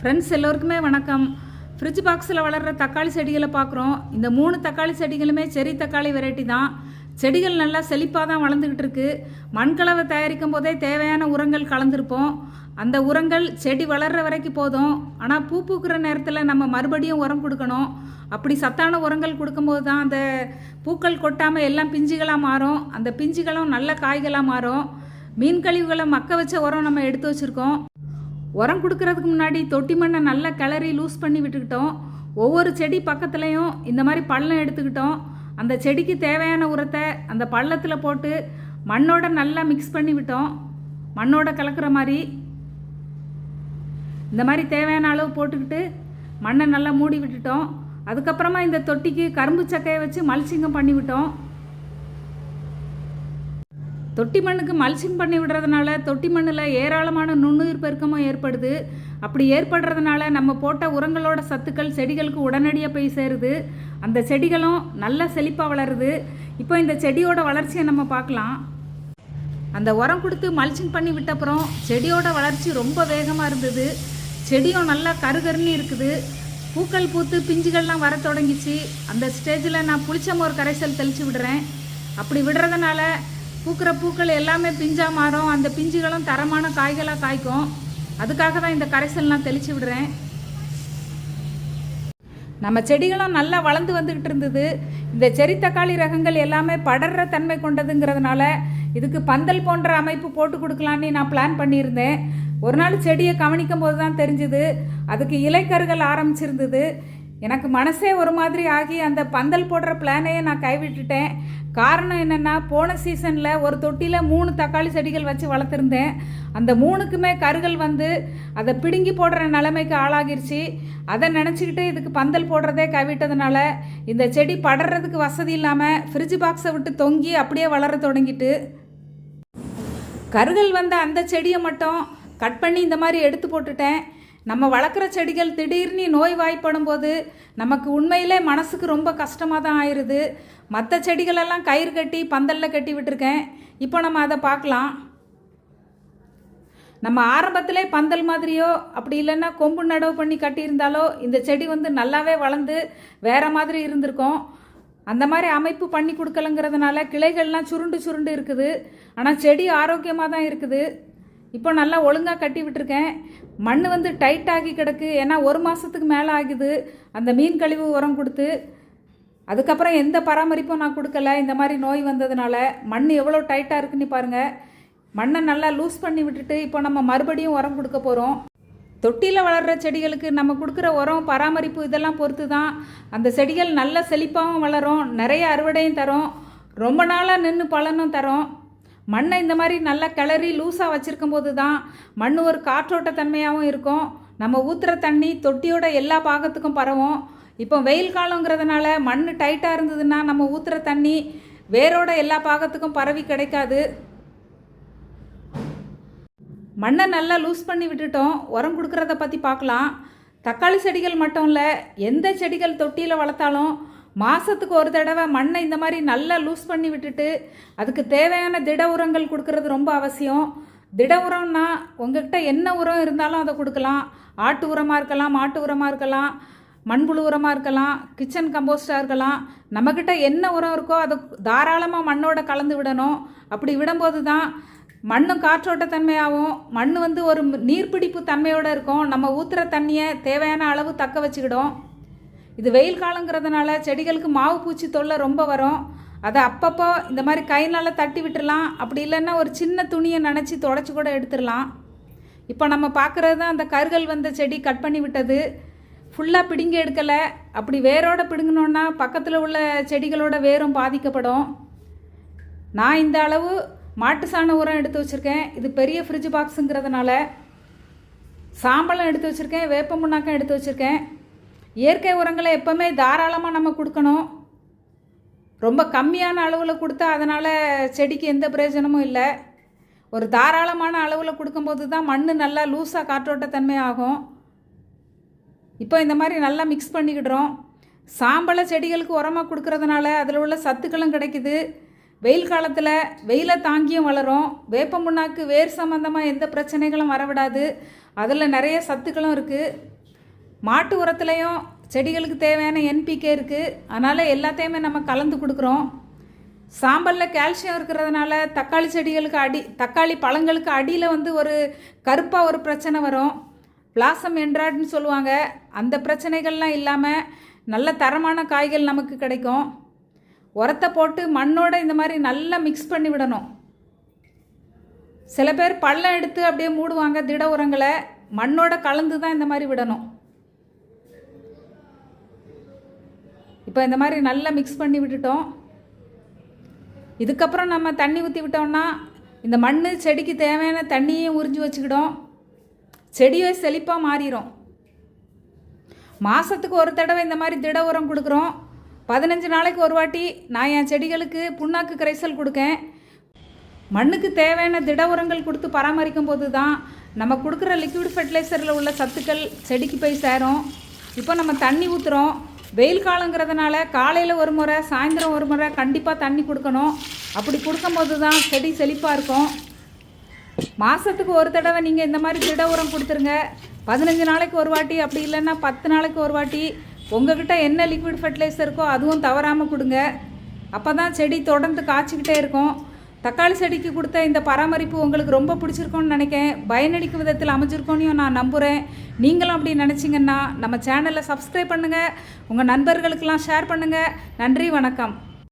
Friends எல்லோருக்குமே வணக்கம். Fridge பாக்ஸில் வளர்கிற தக்காளி செடிகளை பார்க்குறோம். இந்த மூணு தக்காளி செடிகளுமே செரி தக்காளி வெரைட்டி தான். செடிகள் நல்லா செழிப்பாக தான் வளர்ந்துக்கிட்டு இருக்கு. மண்கலவை தயாரிக்கும் போதே தேவையான உரங்கள் கலந்துருப்போம். அந்த உரங்கள் செடி வளர்கிற வரைக்கும் போதும். ஆனால் பூ பூக்கிற நேரத்தில் நம்ம மறுபடியும் உரம் கொடுக்கணும். அப்படி சத்தான உரங்கள் கொடுக்கும்போது தான் அந்த பூக்கள் கொட்டாமல் எல்லாம் பிஞ்சுகளாக மாறும். அந்த பிஞ்சுகளும் நல்ல காய்களாக மாறும். மீன் கழிவுகளை மக்க வச்ச உரம் நம்ம எடுத்து வச்சுருக்கோம். உரம் கொடுக்கறதுக்கு முன்னாடி தொட்டி மண்ணை நல்லா கிளறி லூஸ் பண்ணி விட்டுக்கிட்டோம். ஒவ்வொரு செடி பக்கத்துலேயும் இந்த மாதிரி பள்ளம் எடுத்துக்கிட்டோம். அந்த செடிக்கு தேவையான உரத்தை அந்த பள்ளத்தில் போட்டு மண்ணோட நல்லா மிக்ஸ் பண்ணி விட்டோம். மண்ணோட கலக்கிற மாதிரி. இந்த மாதிரி தேவையான அளவு போட்டுக்கிட்டு மண்ணை நல்லா மூடி விட்டுட்டோம். அதுக்கப்புறமா இந்த தொட்டிக்கு கரும்பு சக்கையை வச்சு மல்ச்சிங்கம் பண்ணிவிட்டோம் தொட்டி மண்ணுக்கு மல்ச்சிங் பண்ணி விடுறதுனால தொட்டி மண்ணில் ஏராளமான நுண்ணுயிர் பெருக்கமும் ஏற்படுது. அப்படி ஏற்படுறதுனால நம்ம போட்ட உரங்களோட சத்துக்கள் செடிகளுக்கு உடனடியாக போய் சேருது. அந்த செடிகளும் நல்லா செழிப்பாக வளருது. இப்போ இந்த செடியோட வளர்ச்சியை நம்ம பார்க்கலாம். அந்த உரம் கொடுத்து மல்ச்சிங் பண்ணி விட்டப்புறம் செடியோட வளர்ச்சி ரொம்ப வேகமாக இருந்தது. செடியும் நல்லா கருகருன்னு இருக்குது. பூக்கள் பூத்து பிஞ்சுகள்லாம் வர தொடங்கிச்சு. அந்த ஸ்டேஜில் நான் புளிச்சமோர் கரைசல் தெளித்து விடுறேன். அப்படி விடுறதுனால பூக்கிற பூக்கள் எல்லாமே பிஞ்சாக மாறும். அந்த பிஞ்சுகளும் தரமான காய்களாக காய்க்கும். அதுக்காக தான் இந்த கரைசல் நான் தெளித்து விடுறேன். நம்ம செடிகளும் நல்லா வளர்ந்து வந்துக்கிட்டு இருந்தது. இந்த செரி தக்காளி ரகங்கள் எல்லாமே படர்ற தன்மை கொண்டதுங்கிறதுனால இதுக்கு பந்தல் போன்ற அமைப்பு போட்டு கொடுக்கலான்னு நான் பிளான் பண்ணியிருந்தேன். ஒரு நாள் செடியை கவனிக்கும் போது தான் தெரிஞ்சுது. அதுக்கு இலைக்கருகள் ஆரம்பிச்சிருந்தது. எனக்கு மனசே ஒரு மாதிரி ஆகி அந்த பந்தல் போடுற பிளானையே நான் கைவிட்டுட்டேன். காரணம் என்னென்னா போன சீசனில் ஒரு தொட்டியில் மூணு தக்காளி செடிகள் வச்சு வளர்த்துருந்தேன். அந்த மூணுக்குமே கருகள் வந்து அதை பிடுங்கி போடுற நிலைமைக்கு ஆளாகிருச்சு. அதை நினச்சிக்கிட்டு இதுக்கு பந்தல் போடுறதே கைவிட்டதுனால இந்த செடி படுறதுக்கு வசதி இல்லாமல் ஃப்ரிட்ஜ் பாக்ஸை விட்டு தொங்கி அப்படியே வளர தொடங்கிட்டு. கருகள் வந்த அந்த செடியை மட்டும் கட் பண்ணி இந்த மாதிரி எடுத்து போட்டுட்டேன். நம்ம வளர்க்குற செடிகள் திடீர்னு நோய் வாய்ப்படும் போது நமக்கு உண்மையிலே மனசுக்கு ரொம்ப கஷ்டமாக தான் ஆயிடுது மற்ற செடிகளெல்லாம் கயிறு கட்டி பந்தலில் கட்டி விட்டுருக்கேன். இப்போ நம்ம அதை பார்க்கலாம். நம்ம ஆரம்பத்திலே பந்தல் மாதிரியோ அப்படி இல்லைன்னா கொம்பு நடவு பண்ணி கட்டியிருந்தாலோ இந்த செடி வந்து நல்லாவே வளர்ந்து வேறு மாதிரி இருந்திருக்கும். அந்த மாதிரி அமைப்பு பண்ணி கொடுக்கலங்கிறதுனால கிளைகள்லாம் சுருண்டு சுருண்டு இருக்குது. ஆனால் செடி ஆரோக்கியமாக தான் இருக்குது. இப்போ நல்லா ஒழுங்காக கட்டி விட்டுருக்கேன். மண் வந்து டைட் ஆகி கிடக்கு. ஏன்னா ஒரு மாதத்துக்கு மேலே ஆகுது. அந்த மீன் கழிவு உரம் கொடுத்து அதுக்கப்புறம் எந்த பராமரிப்பும் நான் கொடுக்கல. இந்த மாதிரி நோய் வந்ததுனால மண் எவ்வளோ டைட்டாக இருக்குன்னு பாருங்கள் மண்ணை நல்லா லூஸ் பண்ணி விட்டுட்டு இப்போ நம்ம மறுபடியும் உரம் கொடுக்க போகிறோம் தொட்டியில் வளர்கிற செடிகளுக்கு நம்ம கொடுக்குற உரம் பராமரிப்பு இதெல்லாம் பொறுத்து தான் அந்த செடிகள் நல்ல செழிப்பாகவும் வளரும். நிறைய அறுவடையும் தரும். ரொம்ப நாளாக நின்று பலனும் தரும். மண்ணை இந்த மாதிரி நல்லா கிளறி லூஸாக வச்சுருக்கும் போது தான் மண் ஒரு காற்றோட்ட தன்மையாகவும் இருக்கும். நம்ம ஊற்றுற தண்ணி தொட்டியோட எல்லா பாகத்துக்கும் பரவும். இப்போ வெயில் காலங்கிறதுனால மண் டைட்டாக இருந்ததுன்னா நம்ம ஊற்றுற தண்ணி வேரோட எல்லா பாகத்துக்கும் பரவி கிடைக்காது. மண்ணை நல்லா லூஸ் பண்ணி விட்டுட்டோம். உரம் கொடுக்குறத பற்றி பார்க்கலாம். தக்காளி செடிகள் மட்டும் இல்லை எந்த செடிகள் தொட்டியில் வளர்த்தாலும் மாதத்துக்கு ஒரு தடவை மண்ணை இந்த மாதிரி நல்லா லூஸ் பண்ணி விட்டுட்டு அதுக்கு தேவையான திட உரங்கள் கொடுக்கறது ரொம்ப அவசியம். திட உரம்னா உங்ககிட்ட என்ன உரம் இருந்தாலும் அதை கொடுக்கலாம். ஆட்டு உரமாக இருக்கலாம் மாட்டு உரமாக இருக்கலாம் மண்புழு உரமாக இருக்கலாம் கிச்சன் கம்போஸ்டாக இருக்கலாம். நம்மக்கிட்ட என்ன உரம் இருக்கோ அதை தாராளமாக மண்ணோட கலந்து விடணும். அப்படி விடும்போது தான் மண்ணும் காற்றோட்ட தன்மையாகவும் மண் வந்து ஒரு நீர்பிடிப்பு தன்மையோடு இருக்கும். நம்ம ஊற்றுற தண்ணியை தேவையான அளவு தக்க வச்சுக்கிடும். இது வெயில் காலங்கிறதுனால செடிகளுக்கு மாவு பூச்சி தொல்லை ரொம்ப வரும். அதை அப்பப்போ இந்த மாதிரி கையினால் தட்டி விட்டுடலாம் அப்படி இல்லைன்னா ஒரு சின்ன துணியை நினச்சி தொடச்சி கூட எடுத்துடலாம் இப்போ நம்ம பார்க்குறது தான் அந்த கருகல் வந்த செடி கட் பண்ணி விட்டது. ஃபுல்லாக பிடுங்கி எடுக்கலை. அப்படி வேரோட பிடுங்கினோன்னா பக்கத்தில் உள்ள செடிகளோட வேரும் பாதிக்கப்படும். நான் இந்த அளவு மாட்டு சாண உரம் எடுத்து வச்சுருக்கேன். இது பெரிய ஃப்ரிட்ஜ் பாக்ஸுங்கிறதுனால சாம்பலம் எடுத்து வச்சுருக்கேன். வேப்ப முன்னாக்கம் எடுத்து வச்சுருக்கேன். இயற்கை உரங்களை எப்போவுமே தாராளமாக நம்ம கொடுக்கணும். ரொம்ப கம்மியான அளவில் கொடுத்தா அதனால் செடிக்கு எந்த பிரயோஜனமும் இல்லை. ஒரு தாராளமான அளவில் கொடுக்கும்போது தான் மண் நல்லா லூஸாக காற்றோட்ட தன்மை ஆகும். இப்போ இந்த மாதிரி நல்லா மிக்ஸ் பண்ணிக்கிடுறோம். சாம்பலை செடிகளுக்கு உரமாக கொடுக்கறதுனால அதில் உள்ள சத்துக்களும் கிடைக்குது. வெயில் காலத்தில் வெயிலை தாங்கியும் வளரும். வேப்ப முன்னாக்கு வேர் சம்மந்தமாக எந்த பிரச்சனைகளும் வரவிடாது. அதில் நிறைய சத்துக்களும் இருக்குது மாட்டு உரத்துலேயும் செடிகளுக்கு தேவையான என்பிகே இருக்குது அதனால் எல்லாத்தையுமே நம்ம கலந்து கொடுக்குறோம். சாம்பலில் கால்சியம் இருக்கிறதுனால தக்காளி செடிகளுக்கு அடி தக்காளி பழங்களுக்கு அடியில் வந்து ஒரு கருப்பாக ஒரு பிரச்சனை வரும். பிளாசம் என்ட்ராய்டுன்னு சொல்லுவாங்க. அந்த பிரச்சனைகள்லாம் இல்லாமல் நல்ல தரமான காய்கள் நமக்கு கிடைக்கும். உரத்தை போட்டு மண்ணோட இந்த மாதிரி நல்லா மிக்ஸ் பண்ணி விடணும். சில பேர் பள்ளம் எடுத்து அப்படியே மூடுவாங்க திட உரங்களை. மண்ணோட கலந்து தான் இந்த மாதிரி விடணும். இப்போ இந்த மாதிரி நல்லா மிக்ஸ் பண்ணி விட்டுட்டோம். இதுக்கப்புறம் நம்ம தண்ணி ஊற்றி விட்டோம்னா இந்த மண் செடிக்கு தேவையான தண்ணியும் உறிஞ்சி வச்சுக்கிடும் செடியே செழிப்பாக மாறிடும் மாதத்துக்கு ஒரு தடவை இந்த மாதிரி திட உரம் கொடுக்குறோம். பதினஞ்சு நாளைக்கு ஒரு வாட்டி நான் என் செடிகளுக்கு புண்ணாக்கு கரைசல் கொடுக்கேன். மண்ணுக்கு தேவையான திட உரங்கள் கொடுத்து பராமரிக்கும் போது தான் நம்ம கொடுக்குற லிக்விட் ஃபெர்டிலைசரில் உள்ள சத்துக்கள் செடிக்கு போய் சேரும். இப்போ நம்ம தண்ணி ஊற்றுறோம் வெயில் காலங்கிறதுனால காலையில் ஒரு முறை சாயந்தரம் ஒரு முறை கண்டிப்பாக தண்ணி கொடுக்கணும். அப்படி கொடுக்கும்போது தான் செடி செழிப்பாக இருக்கும். மாதத்துக்கு ஒரு தடவை நீங்கள் இந்த மாதிரி திட உரம் கொடுத்துருங்க. பதினஞ்சு நாளைக்கு ஒரு வாட்டி அப்படி இல்லைன்னா பத்து நாளைக்கு ஒரு வாட்டி. உங்ககிட்ட என்ன லிக்விட் ஃபர்டிலைசர் இருக்கோ அதுவும் தவறாமல் கொடுங்க. அப்போ தான் செடி தொடர்ந்து காய்ச்சிக்கிட்டே இருக்கும். தக்காளி செடிக்கு கொடுத்த இந்த பராமரிப்பு உங்களுக்கு ரொம்ப பிடிச்சிருக்கோன்னு நினைக்கேன் பயனளிக்கும் விதத்தில் அமைஞ்சிருக்கோன்னு நான் நம்புகிறேன் நீங்களும் அப்படி நினச்சிங்கன்னா நம்ம சேனலை சப்ஸ்கிரைப் பண்ணுங்கள் உங்கள் நண்பர்களுக்கெல்லாம் ஷேர் பண்ணுங்கள் நன்றி வணக்கம்.